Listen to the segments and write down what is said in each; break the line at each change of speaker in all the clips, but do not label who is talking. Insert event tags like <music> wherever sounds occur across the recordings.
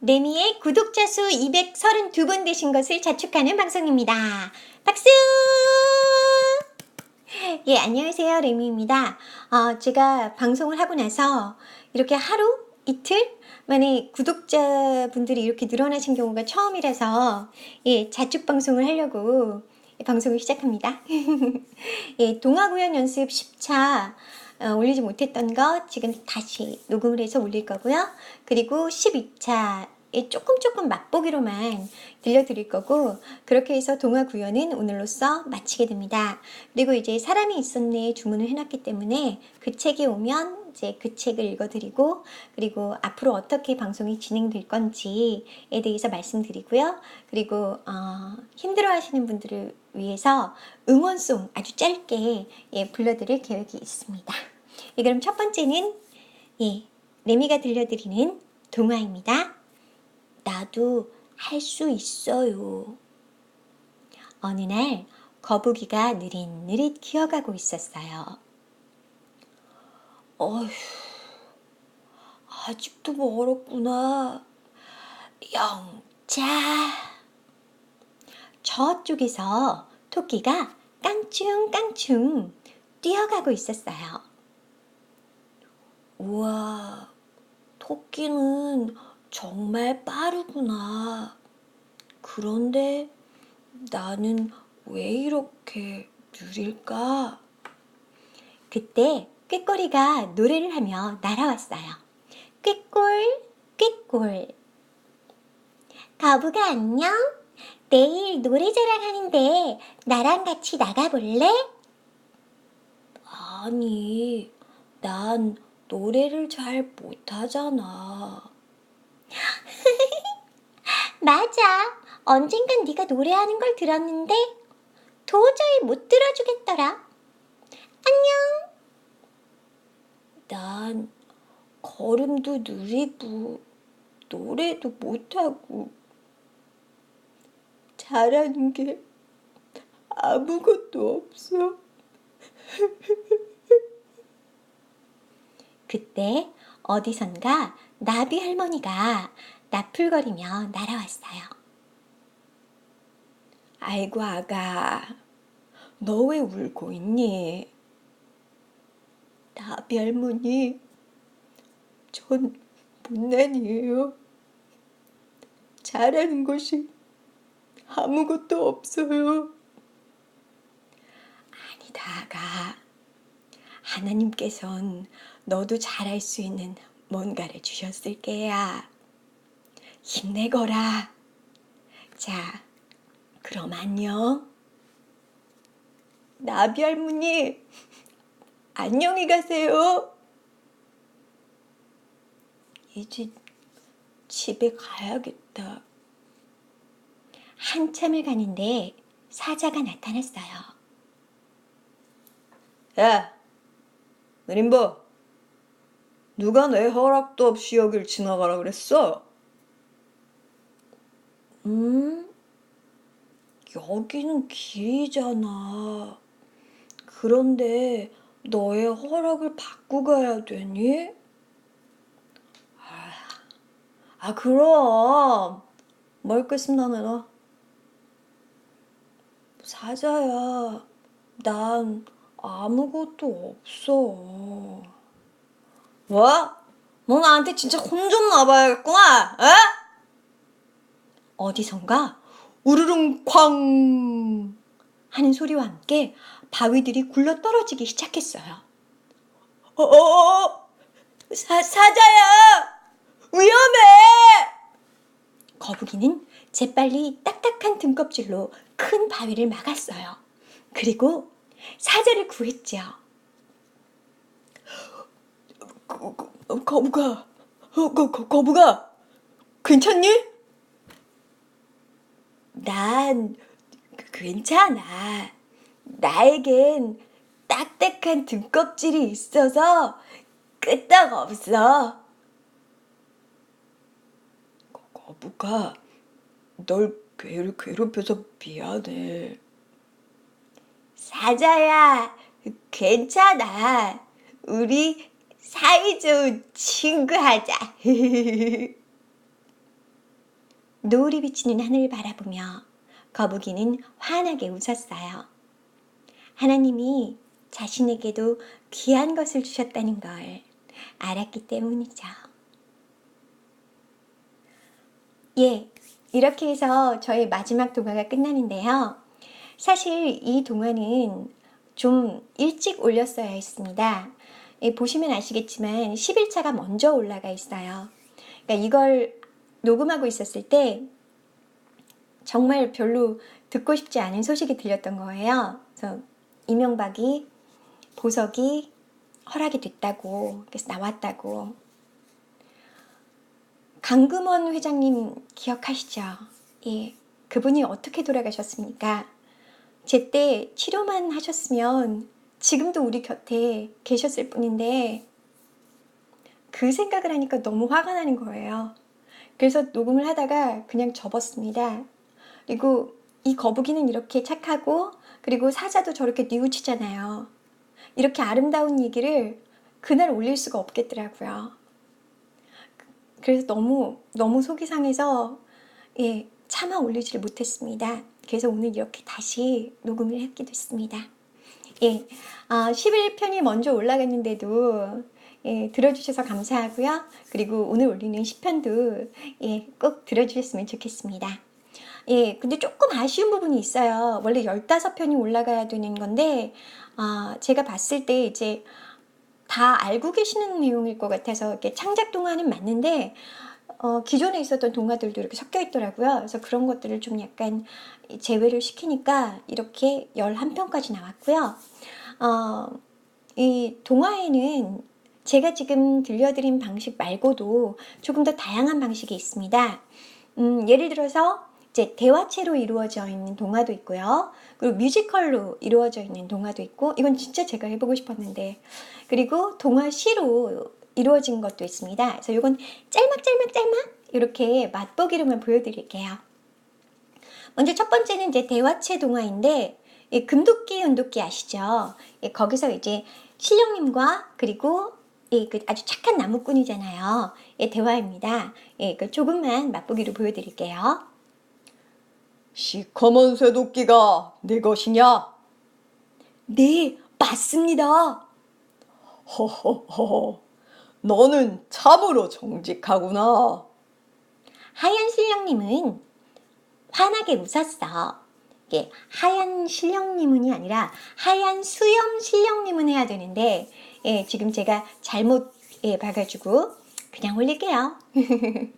레미의 구독자 수 232분 되신 것을 자축하는 방송입니다. 박수! 예, 안녕하세요. 레미입니다. 어, 제가 방송을 하고 나서 이렇게 하루, 이틀 만에 구독자분들이 이렇게 늘어나신 경우가 처음이라서 예, 자축 방송을 하려고 방송을 시작합니다. <laughs> 예, 동화구연 연습 10차 어, 올리지 못했던 거 지금 다시 녹음을 해서 올릴 거고요. 그리고 12차에 조금 조금 맛보기로만 들려드릴 거고 그렇게 해서 동화 구연은 오늘로써 마치게 됩니다. 그리고 이제 사람이 있었네 주문을 해놨기 때문에 그 책이 오면 이제 그 책을 읽어드리고 그리고 앞으로 어떻게 방송이 진행될 건지에 대해서 말씀드리고요. 그리고 어, 힘들어하시는 분들을 위해서 응원송 아주 짧게 예, 불러드릴 계획이 있습니다. 예, 그럼 첫 번째는 예, 레미가 들려드리는 동화입니다. 나도 할 수 있어요. 어느 날 거북이가 느릿느릿 기어가고 있었어요. 어휴, 아직도 멀었구나. 영차. 저쪽에서 토끼가 깡충깡충 뛰어가고 있었어요. 우와, 토끼는 정말 빠르구나. 그런데 나는 왜 이렇게 느릴까? 그때 꾀꼬리가 노래를 하며 날아왔어요. 꾀꼴, 꾀꼴. 거북아 안녕? 내일 노래자랑 하는데 나랑 같이 나가볼래? 아니, 난 노래를 잘 못하잖아. <laughs> 맞아. 언젠간 네가 노래하는 걸 들었는데 도저히 못 들어주겠더라. 안녕. 난 걸음도 느리고 노래도 못하고 잘하는 게 아무것도 없어. <laughs> 그때 어디선가 나비 할머니가 나풀거리며 날아왔어요. 아이고 아가, 너 왜 울고 있니? 나비 할머니, 전 못난이에요. 잘하는 것이 아무것도 없어요. 아니다, 아가. 하나님께선 너도 잘할 수 있는 뭔가를 주셨을 게야. 힘내거라. 자, 그럼 안녕. 나비 할머니, 안녕히 가세요. 이제 집에 가야겠다. 한참을 가는데 사자가 나타났어요. 야, 느림보, 누가 내 허락도 없이 여길 지나가라 그랬어? 음, 여기는 길이잖아. 그런데 너의 허락을 받고 가야 되니? 아, 아 그럼 뭘 끄습나 내가? 사자야, 난 아무것도 없어. 뭐? 너 나한테 진짜 혼 좀 나봐야겠구나, 에? 어디선가 우르릉 쾅 하는 소리와 함께 바위들이 굴러 떨어지기 시작했어요. 어어어! 사, 사자야! 위험해! 거북이는 재빨리 딱딱한 등껍질로 큰 바위를 막았어요. 그리고 사자를 구했죠. 거, 거, 거북아, 거, 거, 거북아, 괜찮니? 난 괜찮아. 나에겐 딱딱한 등껍질이 있어서 끄떡 없어. 거북아, 널 괴, 괴롭혀서 미안해. 사자야, 괜찮아. 우리 사이좋은 친구 하자. <laughs> 노을이 비치는 하늘을 바라보며 거북이는 환하게 웃었어요. 하나님이 자신에게도 귀한 것을 주셨다는 걸 알았기 때문이죠. 예, 이렇게 해서 저의 마지막 동화가 끝나는데요. 사실 이 동화는 좀 일찍 올렸어야 했습니다. 예, 보시면 아시겠지만 11차가 먼저 올라가 있어요. 그러니까 이걸 녹음하고 있었을 때 정말 별로 듣고 싶지 않은 소식이 들렸던 거예요. 그래서 이명박이 보석이 허락이 됐다고 그래서 나왔다고 강금원 회장님 기억하시죠? 예, 그분이 어떻게 돌아가셨습니까? 제때 치료만 하셨으면 지금도 우리 곁에 계셨을 뿐인데 그 생각을 하니까 너무 화가 나는 거예요. 그래서 녹음을 하다가 그냥 접었습니다. 그리고 이 거북이는 이렇게 착하고 그리고 사자도 저렇게 뉘우치잖아요. 이렇게 아름다운 얘기를 그날 올릴 수가 없겠더라고요. 그래서 너무 너무 속이 상해서 예, 차마 올리지를 못했습니다. 그래서 오늘 이렇게 다시 녹음을 했게 됐습니다. 예, 아, 11편이 먼저 올라갔는데도 예, 들어주셔서 감사하고요. 그리고 오늘 올리는 10편도 예, 꼭 들어주셨으면 좋겠습니다. 예, 근데 조금 아쉬운 부분이 있어요. 원래 15편이 올라가야 되는 건데, 아, 제가 봤을 때 이제 다 알고 계시는 내용일 것 같아서 이렇게 창작 동화는 맞는데, 어, 기존에 있었던 동화들도 이렇게 섞여 있더라고요. 그래서 그런 것들을 좀 약간 제외를 시키니까 이렇게 11편까지 나왔고요. 어, 이 동화에는 제가 지금 들려드린 방식 말고도 조금 더 다양한 방식이 있습니다. 음, 예를 들어서 이제 대화체로 이루어져 있는 동화도 있고요. 그리고 뮤지컬로 이루어져 있는 동화도 있고, 이건 진짜 제가 해보고 싶었는데, 그리고 동화시로 이루어진 것도 있습니다. 그래서 이건 짤막짤막짤막 이렇게 맛보기로만 보여드릴게요. 먼저 첫 번째는 이제 대화체 동화인데, 예, 금도끼, 은도끼 아시죠? 예, 거기서 이제 신령님과 그리고 예, 그 아주 착한 나무꾼이잖아요. 예, 대화입니다. 예, 그 조금만 맛보기로 보여드릴게요.
시커먼 쇠도끼가 내 것이냐?
네, 맞습니다.
허허허, 너는 참으로 정직하구나.
하얀 신령님은 환하게 웃었어. 이게 하얀 신령님은이 아니라 하얀 수염 신령님은 해야 되는데 예, 지금 제가 잘못 예, 봐가지고 그냥 올릴게요. <laughs>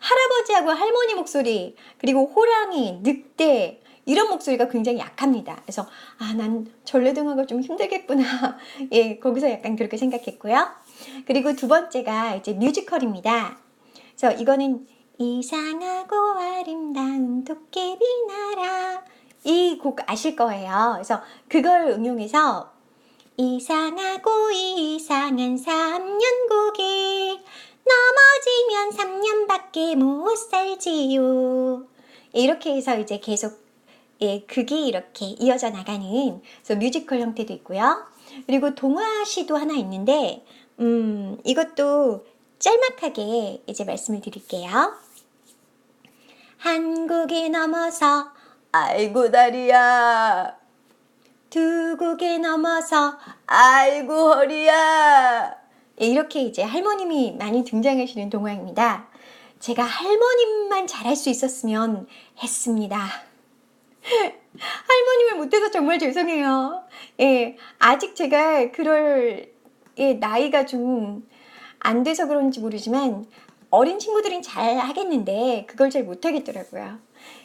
할아버지하고 할머니 목소리 그리고 호랑이, 늑대 이런 목소리가 굉장히 약합니다. 그래서 아, 난 전래동화가 좀 힘들겠구나. <laughs> 예, 거기서 약간 그렇게 생각했고요. 그리고 두 번째가 이제 뮤지컬입니다. 그래서 이거는 이상하고 아름다운 도깨비 나라 이 곡 아실 거예요. 그래서 그걸 응용해서 이상하고 이상한 3년고기 넘어지면 3년밖에 못 살지요. 이렇게 해서 이제 계속 예, 극이 이렇게 이어져 나가는 그래서 뮤지컬 형태도 있고요. 그리고 동화시도 하나 있는데 음, 이것도 짤막하게 이제 말씀을 드릴게요. 한국에 넘어서
아이고 다리야,
두 국에 넘어서
아이고 허리야.
예, 이렇게 이제 할머님이 많이 등장하시는 동화입니다. 제가 할머님만 잘할 수 있었으면 했습니다. <laughs> 할머님을 못해서 정말 죄송해요. 예, 아직 제가 그럴 예, 나이가 좀 안 돼서 그런지 모르지만 어린 친구들은 잘 하겠는데 그걸 잘 못하겠더라고요.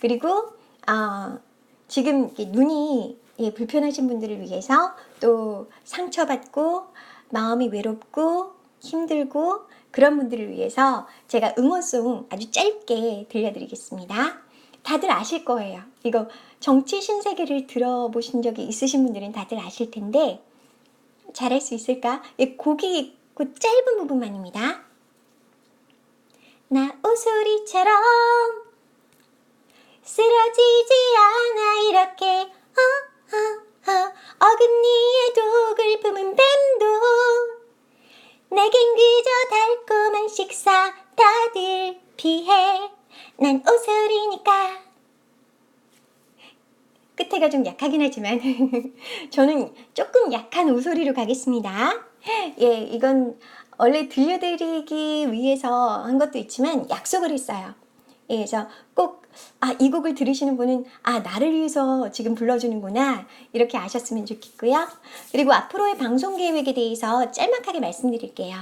그리고 아, 지금 눈이 예, 불편하신 분들을 위해서 또 상처받고 마음이 외롭고 힘들고 그런 분들을 위해서 제가 응원송 아주 짧게 들려드리겠습니다. 다들 아실 거예요. 이거 정치 신세계를 들어보신 적이 있으신 분들은 다들 아실 텐데 잘할 수 있을까? 예, 곡이 그 짧은 부분만입니다. 나 오소리처럼 쓰러지지 않아 이렇게 어, 어, 어, 어금니에 독을 품은 뱀도 내겐 그저 달콤한 식사 다들 피해 난 오소리니까. 끝에가 좀 약하긴 하지만 <laughs> 저는 조금 약한 오소리로 가겠습니다. 예, 이건 원래 들려드리기 위해서 한 것도 있지만 약속을 했어요. 예, 그래서 꼭, 아, 이 곡을 들으시는 분은, 아, 나를 위해서 지금 불러주는구나. 이렇게 아셨으면 좋겠고요. 그리고 앞으로의 방송 계획에 대해서 짤막하게 말씀드릴게요.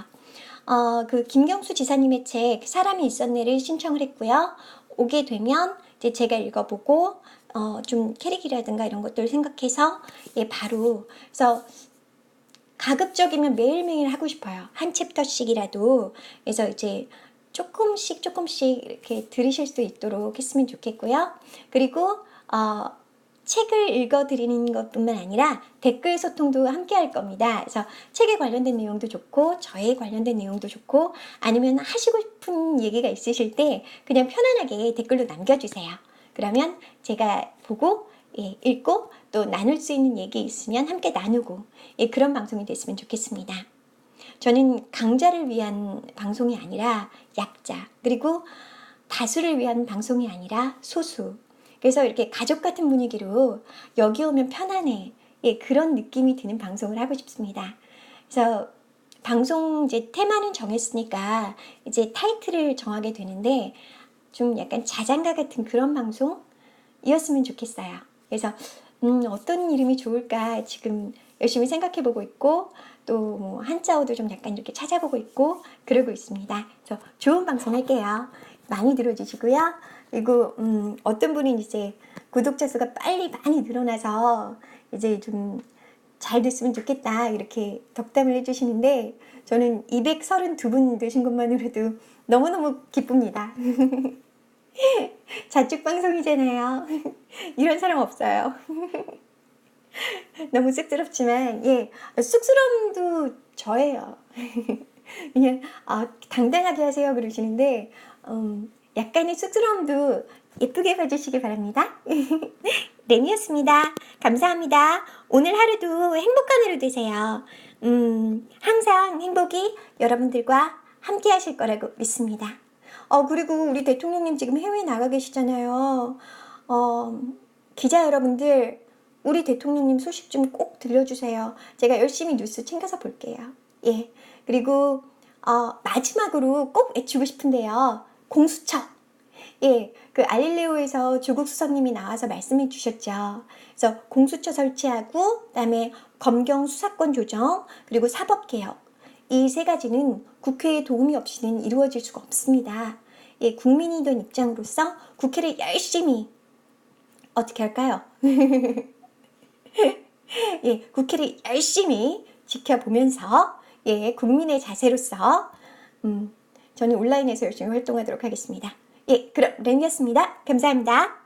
어, 그 김경수 지사님의 책, 사람이 있었네를 신청을 했고요. 오게 되면 이제 제가 읽어보고, 어, 좀 캐릭이라든가 이런 것들을 생각해서, 예, 바로, 그래서 가급적이면 매일매일 하고 싶어요. 한 챕터씩이라도. 그래서 이제 조금씩 조금씩 이렇게 들으실 수 있도록 했으면 좋겠고요. 그리고 어, 책을 읽어드리는 것뿐만 아니라 댓글 소통도 함께 할 겁니다. 그래서 책에 관련된 내용도 좋고 저에 관련된 내용도 좋고 아니면 하시고 싶은 얘기가 있으실 때 그냥 편안하게 댓글로 남겨주세요. 그러면 제가 보고 예, 읽고 또 나눌 수 있는 얘기 있으면 함께 나누고 예, 그런 방송이 됐으면 좋겠습니다. 저는 강자를 위한 방송이 아니라 약자 그리고 다수를 위한 방송이 아니라 소수 그래서 이렇게 가족 같은 분위기로 여기 오면 편안해 예, 그런 느낌이 드는 방송을 하고 싶습니다. 그래서 방송 이제 테마는 정했으니까 이제 타이틀을 정하게 되는데 좀 약간 자장가 같은 그런 방송이었으면 좋겠어요. 그래서 음, 어떤 이름이 좋을까 지금 열심히 생각해 보고 있고 또 뭐 한자어도 좀 약간 이렇게 찾아보고 있고 그러고 있습니다. 그래서 좋은 방송 할게요. 많이 들어주시고요. 그리고 음, 어떤 분은 이제 구독자 수가 빨리 많이 늘어나서 이제 좀 잘 됐으면 좋겠다 이렇게 덕담을 해주시는데 저는 232분 되신 것만으로도 너무너무 기쁩니다. <laughs> 자축 방송이잖아요. <laughs> 이런 사람 없어요. <laughs> 너무 쑥스럽지만 예 쑥스러움도 저예요. 그냥 아, 당당하게 하세요 그러시는데 음, 약간의 쑥스러움도 예쁘게 봐주시기 바랍니다. 램이었습니다. 감사합니다. 오늘 하루도 행복한 하루 되세요. 음, 항상 행복이 여러분들과 함께 하실 거라고 믿습니다. 어, 그리고 우리 대통령님 지금 해외에 나가 계시잖아요. 어, 기자 여러분들, 우리 대통령님 소식 좀 꼭 들려주세요. 제가 열심히 뉴스 챙겨서 볼게요. 예. 그리고, 어, 마지막으로 꼭 외치고 싶은데요. 공수처. 예, 그 알릴레오에서 조국 수석님이 나와서 말씀해 주셨죠. 그래서 공수처 설치하고, 그 다음에 검경 수사권 조정, 그리고 사법 개혁. 이 세 가지는 국회의 도움이 없이는 이루어질 수가 없습니다. 예, 국민이 된 입장으로서 국회를 열심히 어떻게 할까요? <laughs> 예, 국회를 열심히 지켜보면서 예, 국민의 자세로서 음, 저는 온라인에서 열심히 활동하도록 하겠습니다. 예, 그럼 렌이었습니다. 감사합니다.